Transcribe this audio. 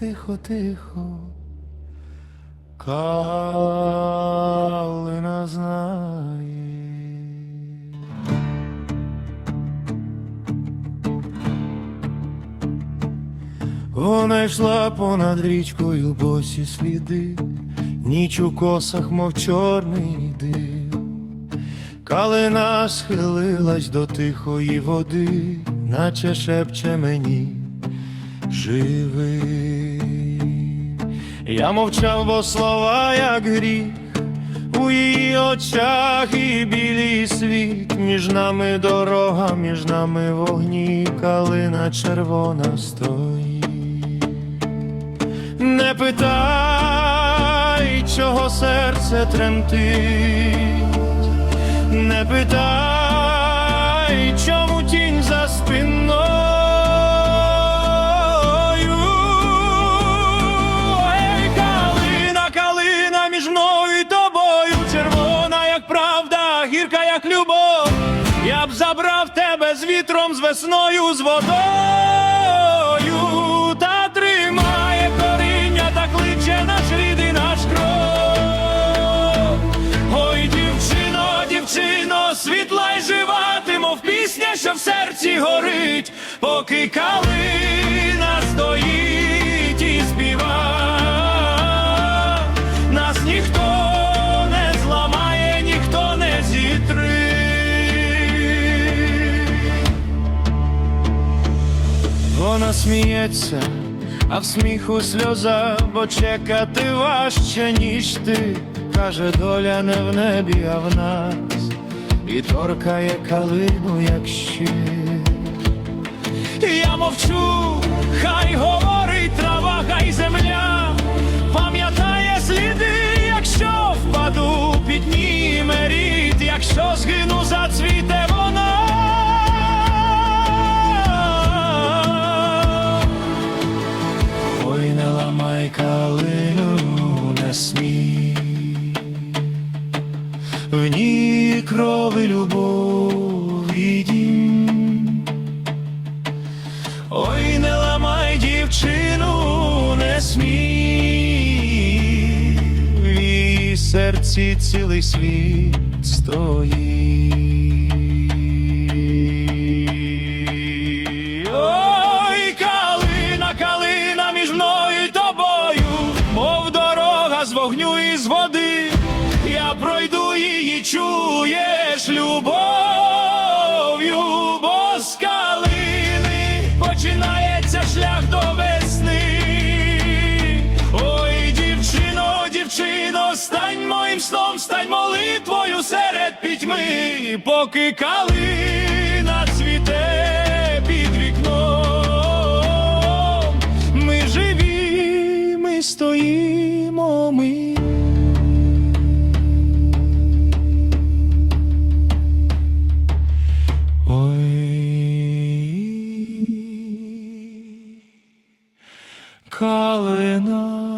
тихо, тихо, калина знає. Вона йшла понад річкою босі сліди, ніч у косах, мов чорний дим. Калина схилилась до тихої води, наче шепче мені живий. Я мовчав, бо слова, як гріх, у її очах і білий світ, між нами дорога, між нами вогні, калина червона стоїть. Не питай, чого серце тремтить, не питай, чому тінь за спиною. Гірка, як любов. Я б забрав тебе з вітром, з весною, з водою, та тримає коріння, та кличе наш рід і наш кров. Ой, дівчино, дівчино, світла й жива, ти, мов пісня, що в серці горить, поки калина Вона сміється, а в сміху сльоза, бо чекати важче, ніж ти. Каже, доля не в небі, а в нас, і торкає калину, як щит. Я мовчу, хай говорить крови любов і дім. Ой, не ламай дівчину, не смій, в серці цілий світ стоїть. Ой, калина, калина між мною й тобою, мов дорога з вогню і з води. Я пройду її, чуєш любов'ю, бо з калини починається шлях до весни. Ой, дівчино, дівчино, стань моїм сном, стань молитвою серед пітьми, поки калина цвіте під вікном. Ми живі, ми. Халина.